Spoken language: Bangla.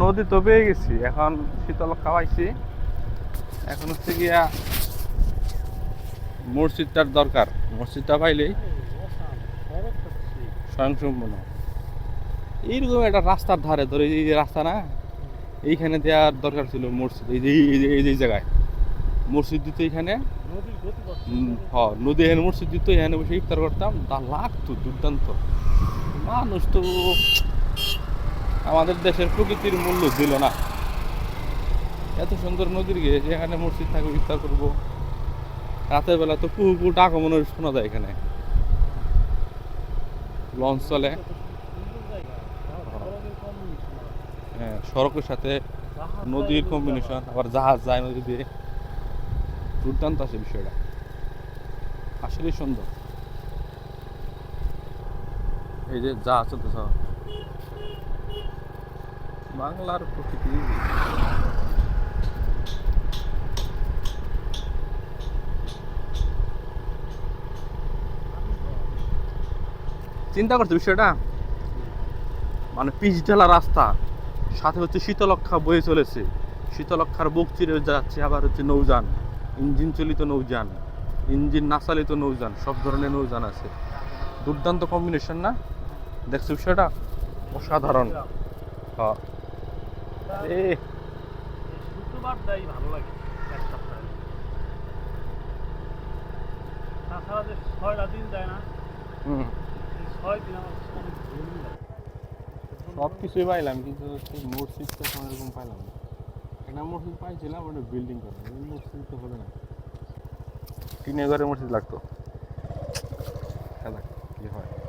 নদী তো পেয়ে গেছি, এখন শীতল খাওয়াইছি। এখন হচ্ছে গিয়া মসজিদটার দরকার। মসজিদটা পাইলেই স্বয়ংসম্পূর্ণ। এইরকম একটা রাস্তার ধারে, ধরে এই যে রাস্তা না, এইখানে দেওয়ার দরকার ছিল মসজিদ, এই যে এই যে এই যে জায়গায়। মসজিদ দিত এখানে হ, নদী এখানে মসজিদ দিত, এখানে বসে ইফতার করতাম, তা লাগতো দুর্দান্ত। মানুষ তো আমাদের দেশের প্রকৃতির মূল্য দিল না। এত সুন্দর নদীর গিয়ে যেখানে মসজিদ থাকবে ইফতার করব। রাতের বেলা তো কুহু কুহু ডাক শোনা যায় এখানে। লঞ্চ চলে। হ্যাঁ সড়কের সাথে নদীর কম্বিনেশন আবার জাহাজ যায় নদী দিয়ে। দুর্দান্ত আছে বিষয়টা। আসলেই সুন্দর। এই যে জাহাজ চলতেছে বাংলার প্রকৃতি। চিন্তা করছ বিষয়টা? মানে পিচ ঢালা রাস্তা, সাথে হচ্ছে শীতলক্ষা বয়ে চলেছে। শীতলক্ষার বুক চিরে যাচ্ছে আবার হচ্ছে নৌযান, ইঞ্জিন চালিত নৌযান, ইঞ্জিন না চালিত নৌযান, সব ধরনের নৌযান আছে। দুর্দান্ত কম্বিনেশন না? দেখছ বিষয়টা? অসাধারণ। হ্যাঁ। এ। শুক্রবার যাই ভালো লাগে এক সপ্তাহে। তাছাড়া যে ছয়টা দিন যায় না হুম। ছয় দিন আমার সব কিছুই পাইলাম কিন্তু মসজিদটা কোনো এরকম পাইলাম না। একটা মসজিদ পাইছিলাম ওটা বিল্ডিং করা মসজিদ তো হবে না। টিনের ঘরে মসজিদ লাগতো।